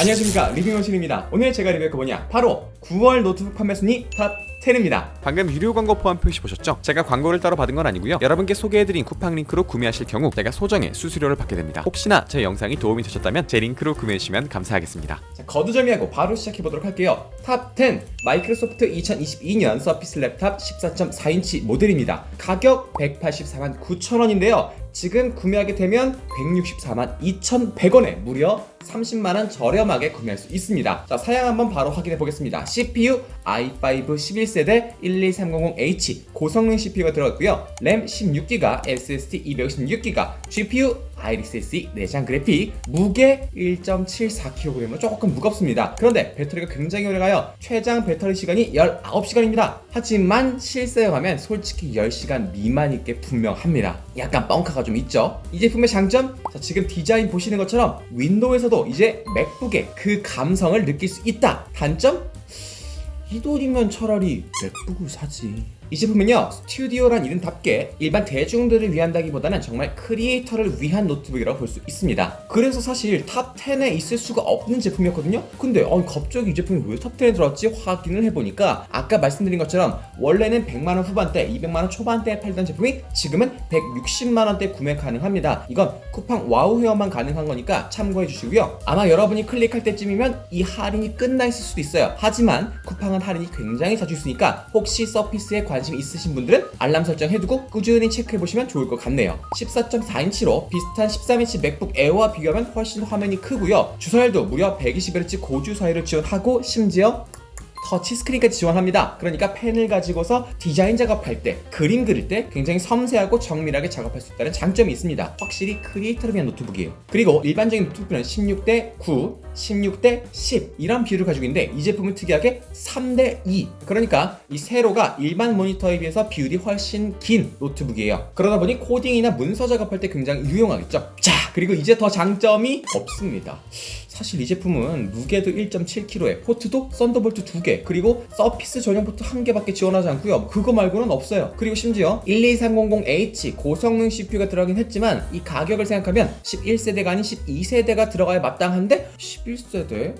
안녕하십니까 리뷰머신입니다 오늘 제가 리뷰할 거 뭐냐 바로 9월 노트북 판매 순위 탑 10입니다 방금 유료 광고 포함 표시 보셨죠? 제가 광고를 따로 받은 건 아니고요. 여러분께 소개해드린 쿠팡 링크로 구매하실 경우 제가 소정의 수수료를 받게 됩니다. 혹시나 제 영상이 도움이 되셨다면 제 링크로 구매해주시면 감사하겠습니다. 자, 거두절미하고 바로 시작해 보도록 할게요 탑 10 마이크로소프트 2022년 서피스 랩탑 14.4인치 모델입니다 가격 184만 9천원인데요 지금 구매하게 되면 164만 2,100원에 무려 30만원 저렴하게 구매할 수 있습니다. 자, 사양 한번 바로 확인해 보겠습니다. CPU i5 11세대 12300H 고성능 CPU가 들어갔고요. 램 16GB, SSD 256GB, GPU 아이리스 SE 내장 그래픽, 무게 1.74kg으로 조금 무겁습니다. 그런데 배터리가 굉장히 오래 가요. 최장 배터리 시간이 19시간입니다. 하지만 실사용하면 솔직히 10시간 미만일 게 분명합니다. 약간 뻥카가 좀 있죠. 이 제품의 장점? 자, 지금 디자인 보시는 것처럼 윈도우에서도 이제 맥북의 그 감성을 느낄 수 있다. 단점? 이 돈이면 차라리 맥북을 사지. 이 제품은요 스튜디오란 이름답게 일반 대중들을 위한다기보다는 정말 크리에이터를 위한 노트북이라고 볼 수 있습니다. 그래서 사실 탑 10에 있을 수가 없는 제품이었거든요. 근데 어, 갑자기 이 제품이 왜 탑 10에 들어왔지? 확인을 해보니까 아까 말씀드린 것처럼 원래는 100만원 후반대 200만원 초반대에 팔던 제품이 지금은 160만원대 구매 가능합니다. 이건 쿠팡 와우 회원만 가능한 거니까 참고해 주시고요. 아마 여러분이 클릭할 때쯤이면 이 할인이 끝나 있을 수도 있어요. 하지만 쿠팡은 할인이 굉장히 자주 있으니까 혹시 서피스에 관심 있으신 분들은 알람 설정 해두고 꾸준히 체크해 보시면 좋을 것 같네요. 14.4인치로 비슷한 13인치 맥북 에어와 비교하면 훨씬 화면이 크고요. 주사율도 무려 120Hz 고주사율을 지원하고 심지어 터치 스크린까지 지원합니다. 그러니까 펜을 가지고서 디자인 작업할 때, 그림 그릴 때 굉장히 섬세하고 정밀하게 작업할 수 있다는 장점이 있습니다. 확실히 크리에이터를 위한 노트북이에요. 그리고 일반적인 노트북은 16대 9, 16대 10 이런 비율을 가지고 있는데 이 제품은 특이하게 3대 2. 그러니까 이 세로가 일반 모니터에 비해서 비율이 훨씬 긴 노트북이에요. 그러다 보니 코딩이나 문서 작업할 때 굉장히 유용하겠죠. 자, 그리고 이제 더 장점이 없습니다. 사실 이 제품은 무게도 1.7kg에 포트도 썬더볼트 2개 그리고 서피스 전용 포트 1개밖에 지원하지 않고요. 그거 말고는 없어요. 그리고 심지어 12300H 고성능 CPU가 들어가긴 했지만 이 가격을 생각하면 11세대가 아닌 12세대가 들어가야 마땅한데? 11세대?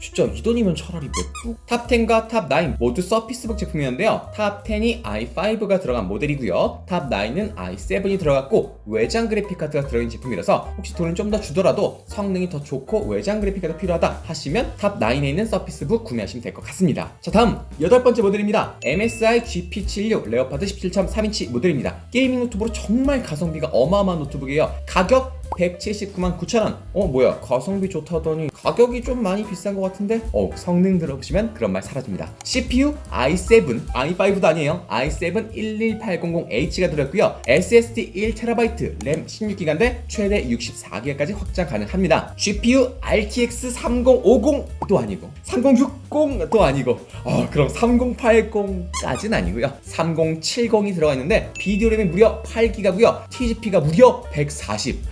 진짜 이 돈이면 차라리 맥북 탑10과 탑9 모두 서피스북 제품이었는데요. 탑10이 i5가 들어간 모델이고요. 탑9은 i7이 들어갔고 외장 그래픽카드가 들어있는 제품이라서 혹시 돈을 좀 더 주더라도 성능이 더 좋고 외장 그래픽카드 필요하다 하시면 탑9에 있는 서피스북 구매하시면 될 것 같습니다. 자 다음 여덟 번째 모델입니다. MSI GP76 레오파드 17.3인치 모델입니다. 게이밍 노트북으로 정말 가성비가 어마어마한 노트북이에요. 가격 179만 9천원. 어 뭐야. 가성비 좋다더니 가격이 좀 많이 비싼 것 같은데? 어 성능 들어보시면 그런 말 사라집니다. CPU i7 i5도 아니에요. i7 11800H가 들어있고요. SSD 1TB 램 16기가인데 최대 64기가까지 확장 가능합니다. GPU RTX 3050도 아니고 3060도 아니고 어 그럼 3080까지는 아니고요 3070이 들어가 있는데 비디오 램이 무려 8기가고요 TGP가 무려 140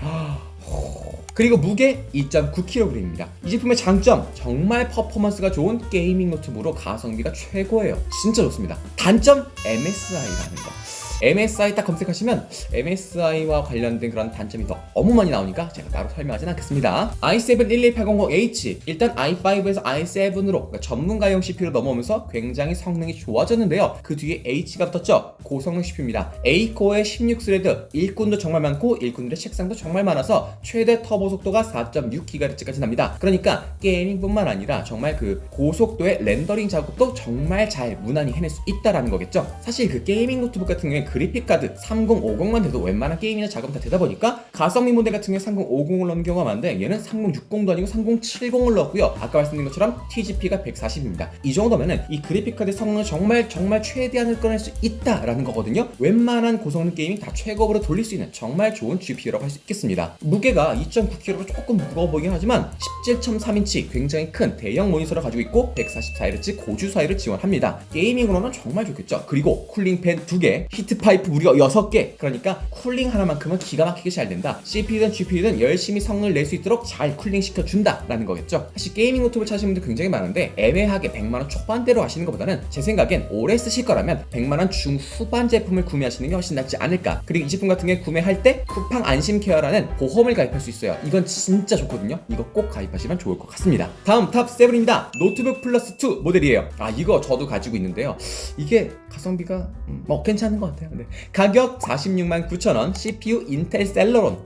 그리고 무게 2.9kg입니다. 이 제품의 장점 정말 퍼포먼스가 좋은 게이밍 노트북으로 가성비가 최고예요. 진짜 좋습니다. 단점 MSI라는 거. MSI 딱 검색하시면 MSI와 관련된 그런 단점이 더 너무 많이 나오니까 제가 따로 설명하진 않겠습니다. i7 11800H 일단 i5에서 i7으로 그러니까 전문가용 CPU로 넘어오면서 굉장히 성능이 좋아졌는데요. 그 뒤에 H가 붙었죠. 고성능 CPU입니다. A-코어의 16스레드 일꾼도 정말 많고 일꾼들의 책상도 정말 많아서 최대 터보 속도가 4.6GHz까지 납니다. 그러니까 게이밍뿐만 아니라 정말 그 고속도의 렌더링 작업도 정말 잘 무난히 해낼 수 있다라는 거겠죠. 사실 그 게이밍 노트북 같은 경우에 그래픽 카드 3050만 돼도 웬만한 게임이나 작업 다 되다 보니까 가성비 모델 같은 경우에 3050을 넣는 경우가 많은데 얘는 3060도 아니고 3070을 넣었고요. 아까 말씀드린 것처럼 TGP가 140입니다. 이 정도면은 이 그래픽 카드 성능을 정말 정말 최대한을 꺼낼 수 있다라는 거거든요. 웬만한 고성능 게임이 다 최고로 돌릴 수 있는 정말 좋은 GPU라고 할 수 있겠습니다. 무게가 2.9kg로 조금 무거워 보이긴 하지만 17.3인치 굉장히 큰 대형 모니터를 가지고 있고 144Hz 고주사율을 지원합니다. 게이밍으로는 정말 좋겠죠. 그리고 쿨링팬 2개, 히트 히트 파이프 무려 6개. 그러니까 쿨링 하나만큼은 기가 막히게 잘 된다. CPU든 GPU든 열심히 성능을 낼 수 있도록 잘 쿨링 시켜준다 라는 거겠죠. 사실 게이밍 노트북 찾으시는 분들 굉장히 많은데 애매하게 100만원 초반대로 하시는 것보다는 제 생각엔 오래 쓰실 거라면 100만원 중후반 제품을 구매하시는 게 훨씬 낫지 않을까. 그리고 이 제품 같은 경우에 구매할 때 쿠팡 안심 케어라는 보험을 가입할 수 있어요. 이건 진짜 좋거든요. 이거 꼭 가입하시면 좋을 것 같습니다. 다음 탑 7입니다. 노트북 플러스 2 모델이에요. 아 이거 저도 가지고 있는데요. 이게 가성비가 음, 뭐 괜찮은 것 같아요. 네. 가격 46만 9천 원, CPU 인텔 셀러론.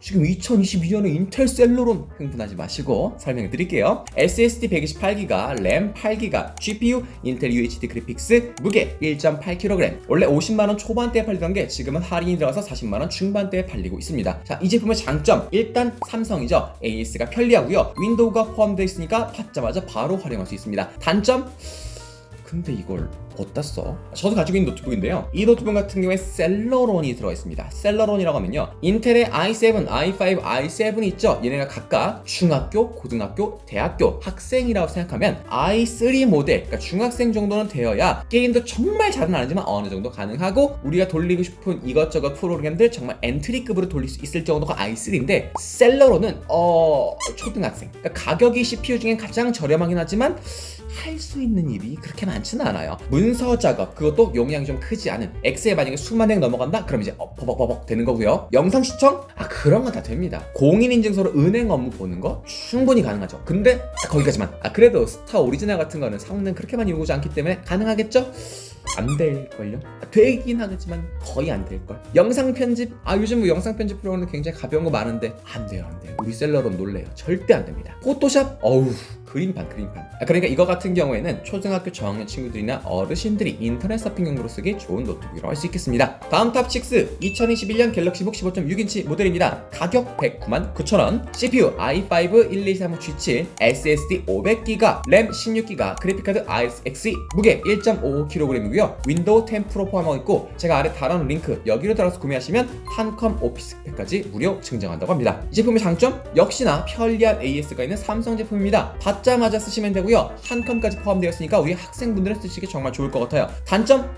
지금 2022년에 인텔 셀러론 흥분하지 마시고 설명해 드릴게요. SSD 128기가, 램 8기가, GPU 인텔 UHD 그래픽스, 무게 1.8kg. 원래 50만 원 초반대에 팔리던 게 지금은 할인이 들어가서 40만 원 중반대에 팔리고 있습니다. 자, 이 제품의 장점 일단 삼성이죠. AS가 편리하고요. 윈도우가 포함되어 있으니까 받자마자 바로 활용할 수 있습니다. 단점 근데 이걸 어디다 써? 저도 가지고 있는 노트북인데요. 이 노트북 같은 경우에 셀러론이 들어가 있습니다. 셀러론이라고 하면요. 인텔의 i7, i5, i7이 있죠. 얘네가 각각 중학교, 고등학교, 대학교 학생이라고 생각하면 i3 모델, 그러니까 중학생 정도는 되어야 게임도 정말 잘은 아니지만 어느 정도 가능하고 우리가 돌리고 싶은 이것저것 프로그램들 정말 엔트리급으로 돌릴 수 있을 정도가 i3인데 셀러론은 어 초등학생. 그러니까 가격이 CPU 중에 가장 저렴하긴 하지만 할 수 있는 일이 그렇게 많지는 않아요. 문서 작업 그것도 용량이 좀 크지 않은 엑셀 만약에 수만 행 넘어간다 그럼 이제 어, 버벅버벅 되는 거고요. 영상 시청 아 그런 건 다 됩니다. 공인인증서로 은행 업무 보는 거 충분히 가능하죠. 근데 거기까지만. 아 그래도 스타 오리지널 같은 거는 성능 그렇게 많이 요구지 않기 때문에 가능하겠죠? 안 될걸요? 되긴 하겠지만 거의 안 될걸. 영상 편집, 아 요즘 뭐 영상 편집 프로그램 굉장히 가벼운 거 많은데 안 돼요, 안 돼요. 우리 셀러론 놀래요. 절대 안 됩니다. 포토샵, 어우. 그림판 그림판. 아, 그러니까 이거 같은 경우에는 초등학교 저학년 친구들이나 어르신들이 인터넷 서핑용으로 쓰기 좋은 노트북이라고 할 수 있겠습니다. 다음 탑6 2021년 갤럭시북 15.6인치 모델입니다. 가격 109만 9천원. CPU i5 1235G7 SSD 500GB 램 16GB 그래픽카드 RX 무게 1.55kg이고요. 윈도우 10 프로 포함하고 있고 제가 아래 달아놓은 링크 여기로 들어가서 구매하시면 한컴 오피스팩까지 무료 증정한다고 합니다. 이 제품의 장점? 역시나 편리한 AS가 있는 삼성 제품입니다 받자마자 쓰시면 되고요. 한 컴까지 포함되어 있으니까 우리 학생분들은 쓰시기 정말 좋을 것 같아요. 단점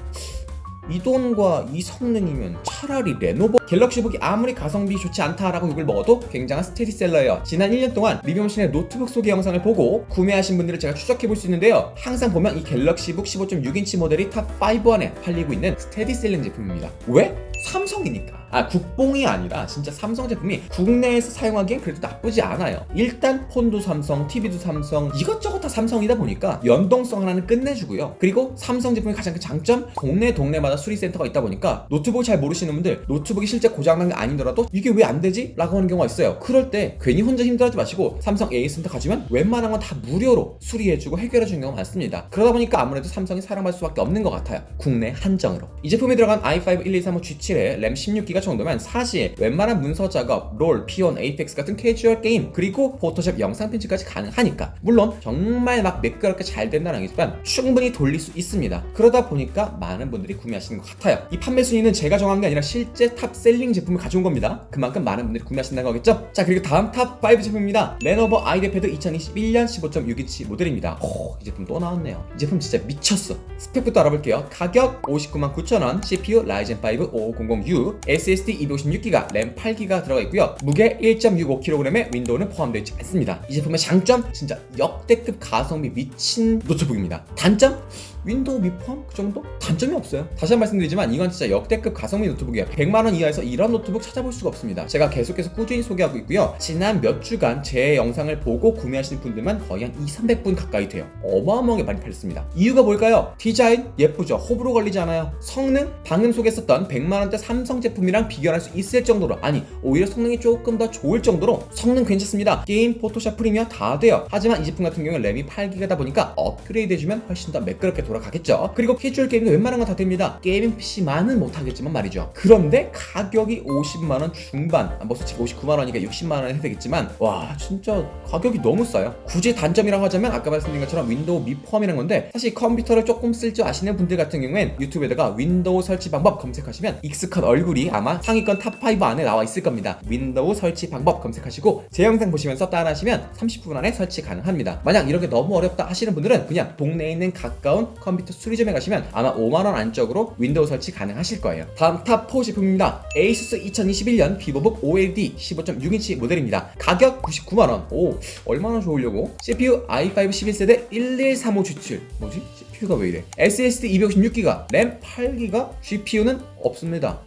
이 돈과 이 성능이면 차라리 레노버 갤럭시북이 아무리 가성비 좋지 않다라고 욕을 먹어도 굉장한 스테디셀러예요. 지난 1년 동안 리뷰머신의 노트북 소개 영상을 보고 구매하신 분들을 제가 추적해 볼 수 있는데요. 항상 보면 이 갤럭시북 15.6인치 모델이 탑5 안에 팔리고 있는 스테디셀링 제품입니다. 왜? 삼성이니까. 아 국뽕이 아니라 진짜 삼성 제품이 국내에서 사용하기엔 그래도 나쁘지 않아요. 일단 폰도 삼성, TV도 삼성, 이것저것 다 삼성이다 보니까 연동성 하나는 끝내주고요. 그리고 삼성 제품의 가장 큰 장점 동네 동네마다 수리센터가 있다 보니까 노트북 잘 모르시는 분들 노트북이 실제 고장난 게 아니더라도 이게 왜 안 되지? 라고 하는 경우가 있어요. 그럴 때 괜히 혼자 힘들어하지 마시고 삼성 AA 센터 가시면 웬만한 건 다 무료로 수리해주고 해결해주는 경우가 많습니다. 그러다 보니까 아무래도 삼성이 사랑받을 수밖에 없는 것 같아요. 국내 한정으로. 이 제품에 들어간 i5 1235G7에 램 16기가 정도면 사실 웬만한 문서 작업, 롤, 피온, 에이펙스 같은 캐주얼 게임 그리고 포토샵 영상 편집까지 가능하니까 물론 정말 막 매끄럽게 잘 된다는 아니지만 충분히 돌릴 수 있습니다. 그러다 보니까 많은 분들이 구매하시는 것 같아요. 이 판매 순위는 제가 정한 게 아니라 실제 탑셀링 제품을 가져온 겁니다. 그만큼 많은 분들이 구매하신다는 거겠죠? 자 그리고 다음 탑 5 제품입니다. 레노버 아이디패드 2021년 15.6인치 모델입니다. 오, 이 제품 또 나왔네요. 이 제품 진짜 미쳤어. 스펙부터 알아볼게요. 가격 59만 9천 원, CPU 라이젠 5 5500U, SSD 256GB, 램 8GB 들어가 있고요. 무게 1.65kg의 윈도우는 포함되어 있지 않습니다. 이 제품의 장점 진짜 역대급 가성비 미친 노트북입니다. 단점 윈도우 미포함 그 정도? 단점이 없어요. 다시 한 번 말씀드리지만 이건 진짜 역대급 가성비 노트북이에요. 100만 원 이하에서 이런 노트북 찾아볼 수가 없습니다. 제가 계속해서 꾸준히 소개하고 있고요. 지난 몇 주간 제 영상을 보고 구매하시는 분들만 거의 한 2, 300분 가까이 돼요. 어마어마하게 많이 팔렸습니다. 이유가 뭘까요? 디자인 예쁘죠. 호불호 걸리지 않아요. 성능 방금 소개했었던 100만 원대 삼성 제품이랑 비교할 수 있을 정도로 아니 오히려 성능이 조금 더 좋을 정도로 성능 괜찮습니다. 게임, 포토샵, 프리미어 다 돼요. 하지만 이 제품 같은 경우는 램이 8기가다 보니까 업그레이드 해주면 훨씬 더 매끄럽게 돌아가겠죠. 그리고 캐주얼 게임도 웬만한 건 다 됩니다. 게이밍 PC만은 못하겠지만 말이죠. 그런데 가격이 50만원 중반, 아, 뭐 솔직히 59만원이니까 60만원 해야 되겠지만 와 진짜 가격이 너무 싸요. 굳이 단점이라고 하자면 아까 말씀드린 것처럼 윈도우 미포함이라는 건데 사실 컴퓨터를 조금 쓸 줄 아시는 분들 같은 경우엔 유튜브에다가 윈도우 설치 방법 검색하시면 익숙한 얼굴이 아마 상위권 탑5 안에 나와 있을 겁니다. 윈도우 설치 방법 검색하시고 제 영상 보시면서 따라하시면 30분 안에 설치 가능합니다. 만약 이렇게 너무 어렵다 하시는 분들은 그냥 동네에 있는 가까운 컴퓨터 수리점에 가시면 아마 5만원 안쪽으로 윈도우 설치 가능하실 거예요. 다음 탑4 제품입니다. ASUS 2021년 비보북 OLED 15.6인치 모델입니다. 가격 99만원. 오, 얼마나 좋으려고? CPU i5 11세대 1135 추출. 뭐지? CPU가 왜 이래? SSD 256GB, 램 8GB, GPU는 없습니다.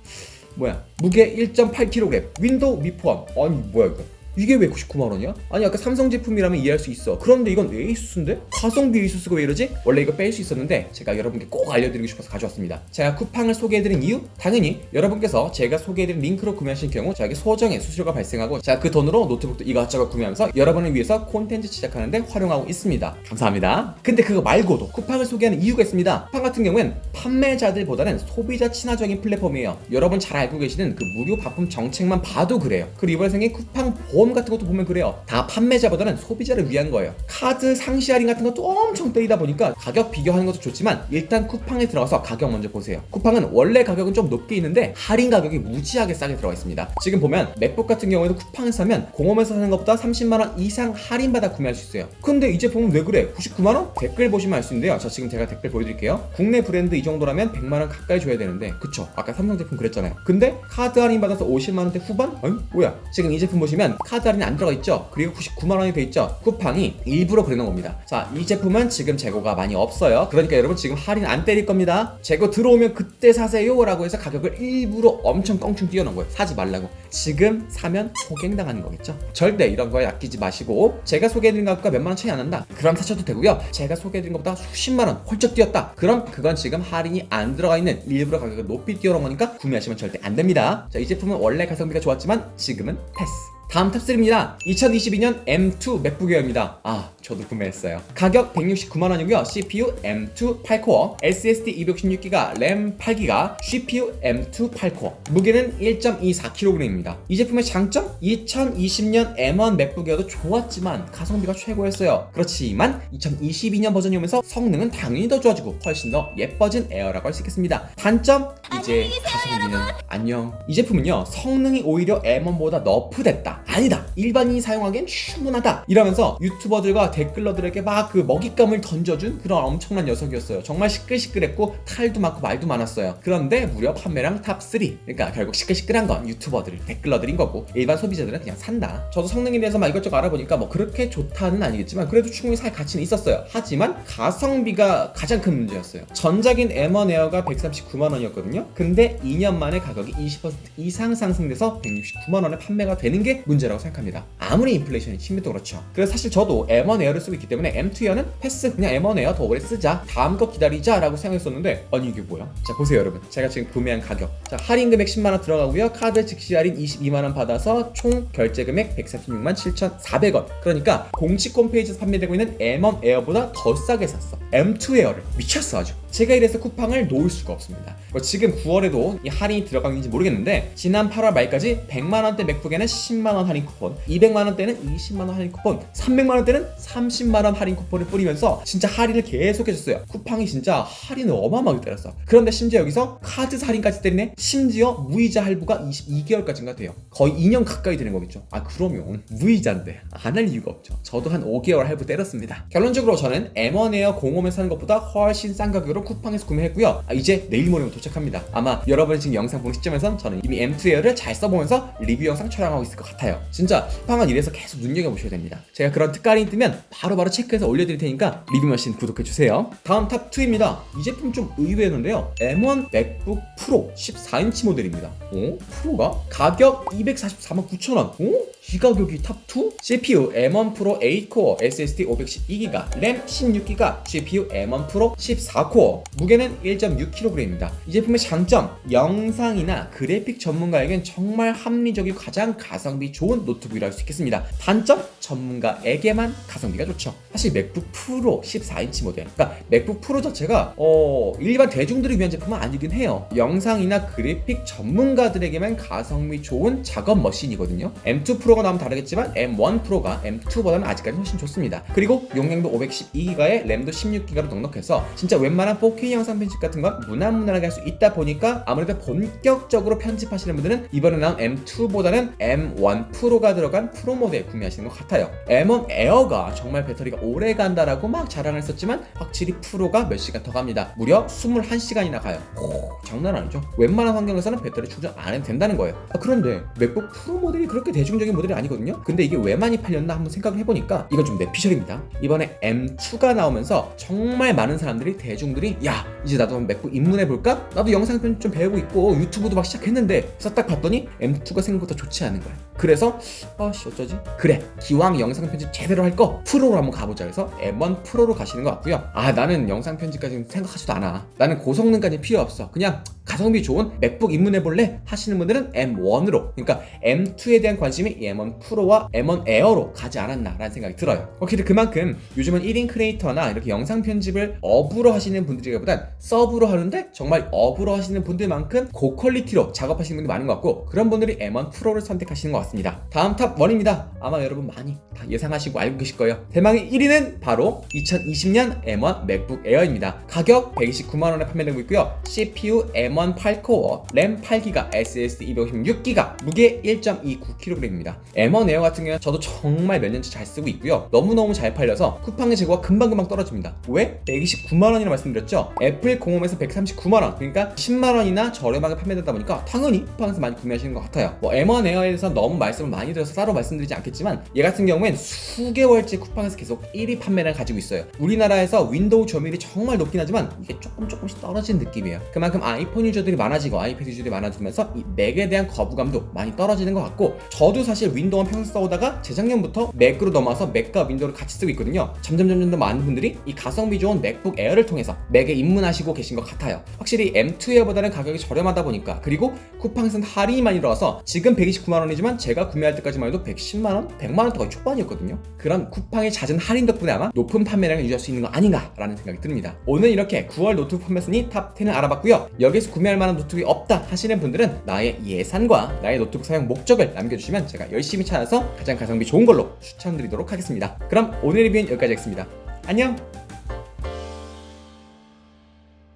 뭐야? 무게 1.8kg, 윈도우 미포함. 아니 뭐야 이거? 이게 왜 99만 원이야? 아니 아까 삼성 제품이라면 이해할 수 있어. 그런데 이건 에이수스인데? 가성비 에이수스가 왜 이러지? 원래 이거 뺄 수 있었는데 제가 여러분께 꼭 알려드리고 싶어서 가져왔습니다. 제가 쿠팡을 소개해드린 이유? 당연히 여러분께서 제가 소개해드린 링크로 구매하신 경우 저에게 소정의 수수료가 발생하고 제가 그 돈으로 노트북도 이것저것 구매하면서 여러분을 위해서 콘텐츠 제작하는데 활용하고 있습니다. 감사합니다. 근데 그거 말고도 쿠팡을 소개하는 이유가 있습니다. 쿠팡 같은 경우엔 판매자들보다는 소비자 친화적인 플랫폼이에요. 여러분 잘 알고 계시는 그 무료 바품 정책만 봐도 그래요. 그리고 이번에 생긴 쿠팡 보험 같은 것도 보면 그래요. 다 판매자보다는 소비자를 위한 거예요. 카드 상시 할인 같은 것도 엄청 때리다 보니까 가격 비교하는 것도 좋지만 일단 쿠팡에 들어가서 가격 먼저 보세요. 쿠팡은 원래 가격은 좀 높게 있는데 할인 가격이 무지하게 싸게 들어가 있습니다. 지금 보면 맥북 같은 경우에도 쿠팡에서 사면 공홈에서 사는 것보다 30만 원 이상 할인받아 구매할 수 있어요. 근데 이 제품은 왜 그래? 99만 원? 댓글 보시면 알 수 있는데요. 자 지금 제가 댓글 보여드릴게요. 국내 브랜드 이 정도라면 100만 원 가까이 줘야 되는데 그쵸? 아까 삼성 제품 그랬잖아요. 근데 카드 할인 받아서 50만 원대 후반? 어이? 뭐야? 지금 이 제품 보시면 카드 할인 안 들어가 있죠? 그리고 99만 원이 돼 있죠? 쿠팡이 일부러 그래놓은 겁니다. 자 이 제품은 지금 재고가 많이 없어요. 그러니까 여러분 지금 할인 안 때릴 겁니다. 재고 들어오면 그때 사세요라고 해서 가격을 일부러 엄청 껑충 띄워놓은 거예요. 사지 말라고. 지금 사면 호갱당하는 거겠죠? 절대 이런 거에 아끼지 마시고 제가 소개해드린 가격과 몇만 원 차이 안 난다. 그럼 사셔도 되고요. 제가 소개해드린 것보다 수십만 원 홀쩍 뛰었다. 그럼 그건 지금 할인이 안 들어가 있는 일부러 가격을 높이 띄워놓은 거니까 구매하시면 절대 안 됩니다. 자, 이 제품은 원래 가성비가 좋았지만 지금은 패스. 다음 탑3입니다. 2022년 M2 맥북웨어입니다. 아, 저도 구매했어요. 가격 169만원이고요. CPU M2 8코어, SSD 256기가, 램 8기가, CPU M2 8코어. 무게는 1.24kg입니다. 이 제품의 장점? 2020년 M1 맥북웨어도 좋았지만 가성비가 최고였어요. 그렇지만 2022년 버전이 오면서 성능은 당연히 더 좋아지고 훨씬 더 예뻐진 에어라고 할 수 있겠습니다. 단점? 이제 가성비는 안녕. 이 제품은요 성능이 오히려 M1보다 너프됐다. 아니다. 일반인이 사용하기엔 충분하다. 이러면서 유튜버들과 댓글러들에게 막 그 먹잇감을 던져준 그런 엄청난 녀석이었어요. 정말 시끌시끌했고 탈도 많고 말도 많았어요. 그런데 무려 판매량 탑3. 그러니까 결국 시끌시끌한 건 유튜버들, 댓글러들인 거고 일반 소비자들은 그냥 산다. 저도 성능에 대해서 막 이것저것 알아보니까 뭐 그렇게 좋다는 아니겠지만 그래도 충분히 살 가치는 있었어요. 하지만 가성비가 가장 큰 문제였어요. 전작인 M1 에어가 139만 원이었거든요. 근데 2년 만에 가격이 20% 이상 상승돼서 169만 원에 판매가 되는 게 문제라고 생각합니다. 아무리 인플레이션이 심해도 그렇죠. 그래서 사실 저도 M1 에어를 쓰고 있기 때문에 M2 에어는 패스 그냥 M1 에어 더 오래 쓰자 다음 거 기다리자 라고 생각했었는데 아니 이게 뭐야? 자 보세요 여러분. 제가 지금 구매한 가격. 자 할인 금액 10만 원 들어가고요. 카드 즉시 할인 22만 원 받아서 총 결제 금액 146만 7,400원. 그러니까 공식 홈페이지에서 판매되고 있는 M1 에어보다 더 싸게 샀어. M2 에어를 미쳤어 아주. 제가 이래서 쿠팡을 놓을 수가 없습니다. 뭐 지금 9월에도 이 할인이 들어가는지 모르겠는데 지난 8월 말까지 100만 원대 맥북에는 10만 원 할인 쿠폰, 200만 원대는 20만 원 할인 쿠폰, 300만 원대는 30만 원 할인 쿠폰을 뿌리면서 진짜 할인을 계속 해줬어요. 쿠팡이 진짜 할인을 어마어마하게 때렸어. 그런데 심지어 여기서 카드 할인까지 때리네. 심지어 무이자 할부가 22개월까지인가 돼요. 거의 2년 가까이 되는 거겠죠. 아 그러면 무이자인데 안 할 이유가 없죠. 저도 한 5개월 할부 때렸습니다. 결론적으로 저는 M1 에어 공홈에서 사는 것보다 훨씬 싼 가격으로 쿠팡에서 구매했고요. 아, 이제 내일 모레면 도착합니다. 아마 여러분이 지금 영상 보는 시점에선 저는 이미 M2 에어를 잘 써보면서 리뷰 영상 촬영하고 있을 것 같아요. 진짜 쿠팡은 이래서 계속 눈여겨보셔야 됩니다. 제가 그런 특가링 뜨면 바로 바로 체크해서 올려드릴 테니까 리뷰 머신 구독해주세요. 다음 탑 2입니다. 이 제품 좀 의외였는데요. M1 맥북 프로 14인치 모델입니다. 어? 프로가? 가격 244만 9천원. 어? 이 가격이 탑2? CPU M1 프로 8코어, SSD 512기가, 램 16기가, GPU M1 프로 14코어, 무게는 1.6kg입니다. 이 제품의 장점, 영상이나 그래픽 전문가에겐 정말 합리적이고 가장 가성비 좋은 노트북이라 할 수 있겠습니다. 단점, 전문가에게만 가성비가 좋죠. 사실 맥북 프로 14인치 모델, 그러니까 맥북 프로 자체가 어, 일반 대중들을 위한 제품은 아니긴 해요. 영상이나 그래픽 전문가들에게만 가성비 좋은 작업 머신이거든요. M2 프로 프로가 나오면 다르겠지만 M1 프로가 M2보다는 아직까지 훨씬 좋습니다. 그리고 용량도 512기가에 램도 16기가로 넉넉해서 진짜 웬만한 4K 영상 편집 같은 건 무난무난하게 할 수 있다 보니까 아무래도 본격적으로 편집하시는 분들은 이번에 나온 M2보다는 M1 프로가 들어간 프로 모델 구매하시는 것 같아요. M1 에어가 정말 배터리가 오래 간다라고 막 자랑을 했었지만 확실히 프로가 몇 시간 더 갑니다. 무려 21시간이나 가요. 오, 장난 아니죠? 웬만한 환경에서는 배터리 충전 안 해도 된다는 거예요. 아, 그런데 맥북 프로 모델이 그렇게 대중적인 모델이 아니거든요. 근데 이게 왜 많이 팔렸나 한번 생각을 해보니까 이건 좀 내 피셜입니다. 이번에 M2가 나오면서 정말 많은 사람들이 대중들이 야 이제 나도 맥북 입문해 볼까? 나도 영상 편집 좀 배우고 있고 유튜브도 막 시작했는데 그래서 딱 봤더니 M2가 생각보다 좋지 않은 거야. 그래서 아씨 어쩌지? 그래 기왕 영상 편집 제대로 할 거 프로로 한번 가보자 해서 M1 프로로 가시는 것 같고요. 아 나는 영상 편집까지 생각하지도 않아. 나는 고성능까지 필요 없어. 그냥 가성비 좋은 맥북 입문해 볼래 하시는 분들은 M1으로 그러니까 M2에 대한 관심이 M1 프로와 M1 에어로 가지 않았나라는 생각이 들어요. 확실히 그만큼 요즘은 1인 크리에이터나 이렇게 영상 편집을 업으로 하시는 분들이보단 서브로 하는데 정말 업으로 하시는 분들만큼 고퀄리티로 작업하시는 분들이 많은 것 같고 그런 분들이 M1 프로를 선택하시는 것 같습니다. 다음 탑 1입니다. 아마 여러분 많이 다 예상하시고 알고 계실 거예요. 대망의 1위는 바로 2020년 M1 맥북 에어입니다. 가격 129만 원에 판매되고 있고요. CPU M1 8코어, 램 8기가, SSD 256기가, 무게 1.29kg입니다. M1 에어 같은 경우는 저도 정말 몇 년째 잘 쓰고 있고요. 너무너무 잘 팔려서 쿠팡의 재고가 금방금방 떨어집니다. 왜? 129만원이라 말씀드렸죠? 애플 공홈에서 139만원, 그러니까 10만원이나 저렴하게 판매되다 보니까 당연히 쿠팡에서 많이 구매하시는 것 같아요. 뭐 M1 에어에 대해서 너무 말씀을 많이 드려서 따로 말씀드리지 않겠지만 얘 같은 경우엔 수개월째 쿠팡에서 계속 1위 판매를 가지고 있어요. 우리나라에서 윈도우 점유율이 정말 높긴 하지만 이게 조금 조금씩 떨어지는 느낌이에요. 그만큼 아이폰 유저들이 많아지고 아이패드 유저들이 많아지면서 이 맥에 대한 거부감도 많이 떨어지는 것 같고 저도 사실 윈도우만 평소 써오다가 재작년부터 맥으로 넘어와서 맥과 윈도우를 같이 쓰고 있거든요. 점점 점점 더 많은 분들이 이 가성비 좋은 맥북 에어를 통해서 맥에 입문하시고 계신 것 같아요. 확실히 M2 에어보다는 가격이 저렴하다 보니까 그리고 쿠팡에서는 할인이 많이 들어와서 지금 129만 원이지만 제가 구매할 때까지만 해도 110만 원, 100만 원 거의 초반이었거든요. 그런 쿠팡의 잦은 할인 덕분에 아마 높은 판매량을 유지할 수 있는 거 아닌가라는 생각이 듭니다. 오늘 이렇게 9월 노트북 판매 순위 탑 10을 알아봤고요. 여기서 구매할 만한 노트북이 없다 하시는 분들은 나의 예산과 나의 노트북 사용 목적을 남겨주시면 제가 열심히 찾아서 가장 가성비 좋은 걸로 추천드리도록 하겠습니다. 그럼 오늘 리뷰는 여기까지 하겠습니다. 안녕!